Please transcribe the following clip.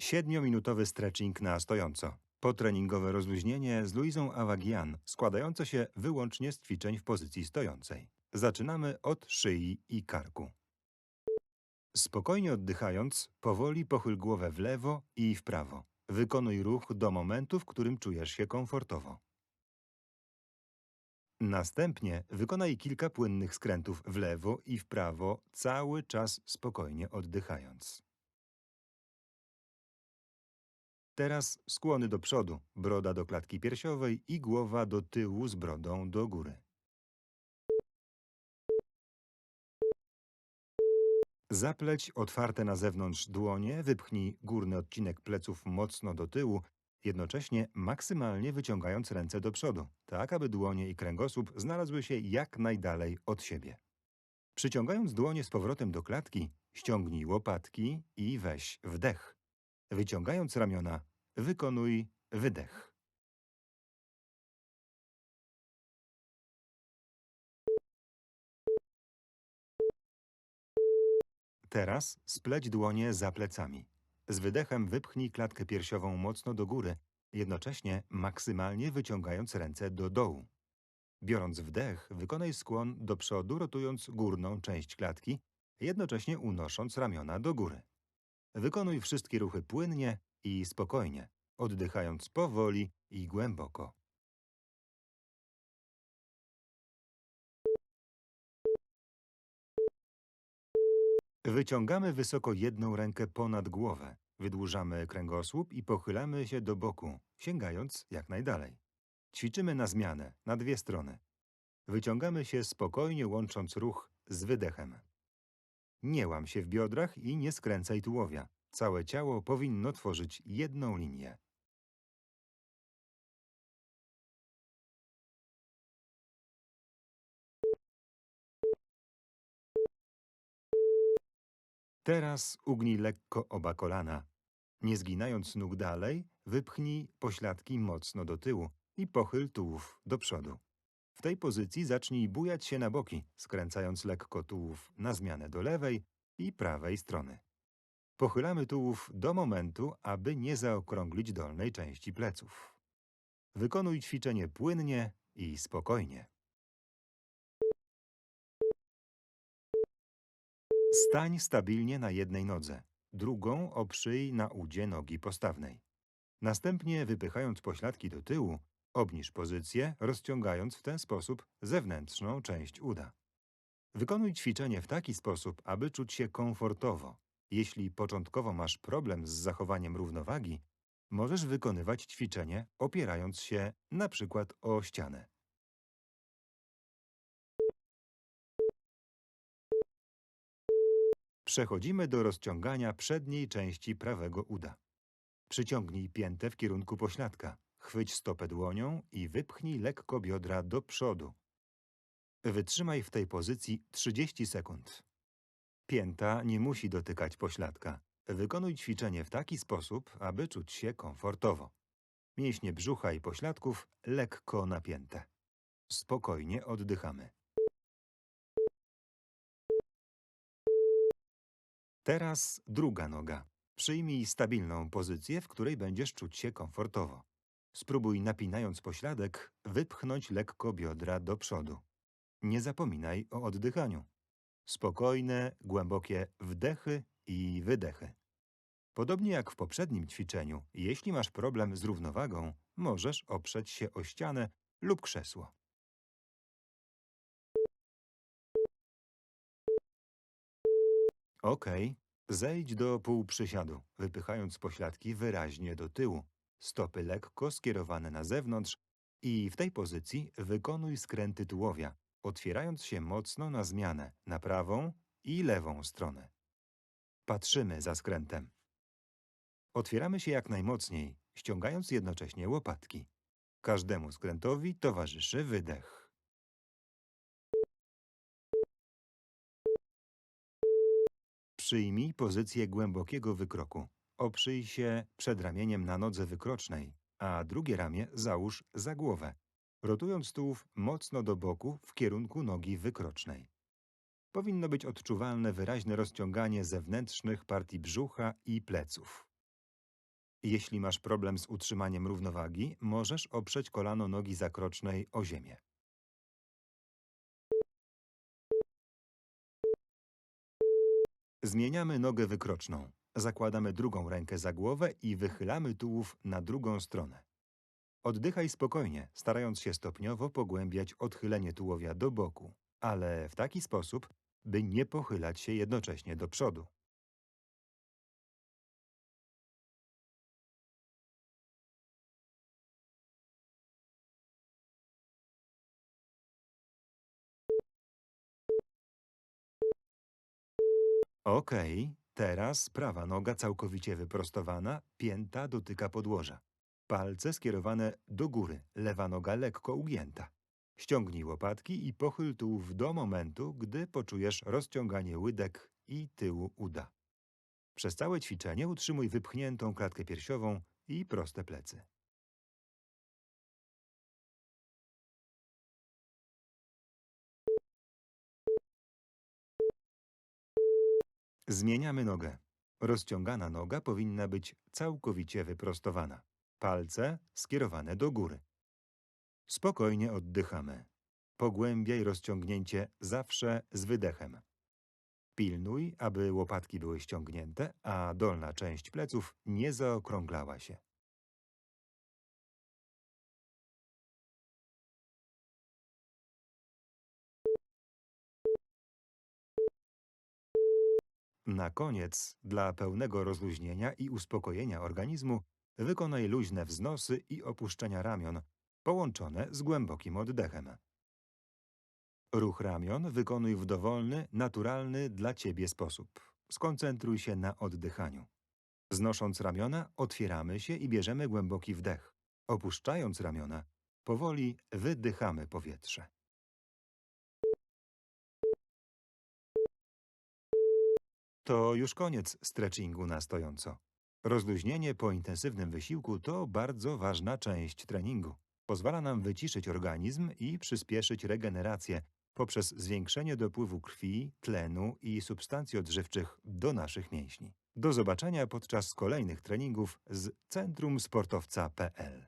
7-minutowy stretching na stojąco. Potreningowe rozluźnienie z Luizą Awagian, składające się wyłącznie z ćwiczeń w pozycji stojącej. Zaczynamy od szyi i karku. Spokojnie oddychając, powoli pochyl głowę w lewo i w prawo. Wykonuj ruch do momentu, w którym czujesz się komfortowo. Następnie wykonaj kilka płynnych skrętów w lewo i w prawo, cały czas spokojnie oddychając. Teraz skłony do przodu, broda do klatki piersiowej i głowa do tyłu z brodą do góry. Zapleć otwarte na zewnątrz dłonie, wypchnij górny odcinek pleców mocno do tyłu, jednocześnie maksymalnie wyciągając ręce do przodu, tak aby dłonie i kręgosłup znalazły się jak najdalej od siebie. Przyciągając dłonie z powrotem do klatki, ściągnij łopatki i weź wdech. Wyciągając ramiona, wykonuj wydech. Teraz spleć dłonie za plecami. Z wydechem wypchnij klatkę piersiową mocno do góry, jednocześnie maksymalnie wyciągając ręce do dołu. Biorąc wdech, wykonaj skłon do przodu, rotując górną część klatki, jednocześnie unosząc ramiona do góry. Wykonuj wszystkie ruchy płynnie i spokojnie, oddychając powoli i głęboko. Wyciągamy wysoko jedną rękę ponad głowę, wydłużamy kręgosłup i pochylamy się do boku, sięgając jak najdalej. Ćwiczymy na zmianę, na dwie strony. Wyciągamy się spokojnie, łącząc ruch z wydechem. Nie łam się w biodrach i nie skręcaj tułowia. Całe ciało powinno tworzyć jedną linię. Teraz ugnij lekko oba kolana. Nie zginając nóg dalej, wypchnij pośladki mocno do tyłu i pochyl tułów do przodu. W tej pozycji zacznij bujać się na boki, skręcając lekko tułów na zmianę do lewej i prawej strony. Pochylamy tułów do momentu, aby nie zaokrąglić dolnej części pleców. Wykonuj ćwiczenie płynnie i spokojnie. Stań stabilnie na jednej nodze, drugą oprzyj na udzie nogi postawnej. Następnie, wypychając pośladki do tyłu, obniż pozycję, rozciągając w ten sposób zewnętrzną część uda. Wykonuj ćwiczenie w taki sposób, aby czuć się komfortowo. Jeśli początkowo masz problem z zachowaniem równowagi, możesz wykonywać ćwiczenie opierając się na przykład o ścianę. Przechodzimy do rozciągania przedniej części prawego uda. Przyciągnij piętę w kierunku pośladka, chwyć stopę dłonią i wypchnij lekko biodra do przodu. Wytrzymaj w tej pozycji 30 sekund. Pięta nie musi dotykać pośladka. Wykonuj ćwiczenie w taki sposób, aby czuć się komfortowo. Mięśnie brzucha i pośladków lekko napięte. Spokojnie oddychamy. Teraz druga noga. Przyjmij stabilną pozycję, w której będziesz czuć się komfortowo. Spróbuj napinając pośladek, wypchnąć lekko biodra do przodu. Nie zapominaj o oddychaniu. Spokojne, głębokie wdechy i wydechy. Podobnie jak w poprzednim ćwiczeniu, jeśli masz problem z równowagą, możesz oprzeć się o ścianę lub krzesło. Ok, zejdź do półprzysiadu, wypychając pośladki wyraźnie do tyłu, stopy lekko skierowane na zewnątrz i w tej pozycji wykonuj skręty tułowia, otwierając się mocno na zmianę, na prawą i lewą stronę. Patrzymy za skrętem. Otwieramy się jak najmocniej, ściągając jednocześnie łopatki. Każdemu skrętowi towarzyszy wydech. Przyjmij pozycję głębokiego wykroku. Oprzyj się przedramieniem na nodze wykrocznej, a drugie ramię załóż za głowę, rotując tułów mocno do boku w kierunku nogi wykrocznej. Powinno być odczuwalne wyraźne rozciąganie zewnętrznych partii brzucha i pleców. Jeśli masz problem z utrzymaniem równowagi, możesz oprzeć kolano nogi zakrocznej o ziemię. Zmieniamy nogę wykroczną. Zakładamy drugą rękę za głowę i wychylamy tułów na drugą stronę. Oddychaj spokojnie, starając się stopniowo pogłębiać odchylenie tułowia do boku, ale w taki sposób, by nie pochylać się jednocześnie do przodu. Okej, teraz prawa noga całkowicie wyprostowana, pięta dotyka podłoża. Palce skierowane do góry, lewa noga lekko ugięta. Ściągnij łopatki i pochyl tułów do momentu, gdy poczujesz rozciąganie łydek i tyłu uda. Przez całe ćwiczenie utrzymuj wypchniętą klatkę piersiową i proste plecy. Zmieniamy nogę. Rozciągana noga powinna być całkowicie wyprostowana. Palce skierowane do góry. Spokojnie oddychamy. Pogłębiaj rozciągnięcie zawsze z wydechem. Pilnuj, aby łopatki były ściągnięte, a dolna część pleców nie zaokrąglała się. Na koniec, dla pełnego rozluźnienia i uspokojenia organizmu, wykonaj luźne wznosy i opuszczenia ramion, połączone z głębokim oddechem. Ruch ramion wykonuj w dowolny, naturalny dla ciebie sposób. Skoncentruj się na oddychaniu. Znosząc ramiona, otwieramy się i bierzemy głęboki wdech. Opuszczając ramiona, powoli wydychamy powietrze. To już koniec stretchingu na stojąco. Rozluźnienie po intensywnym wysiłku to bardzo ważna część treningu. Pozwala nam wyciszyć organizm i przyspieszyć regenerację poprzez zwiększenie dopływu krwi, tlenu i substancji odżywczych do naszych mięśni. Do zobaczenia podczas kolejnych treningów z Centrum Sportowca.pl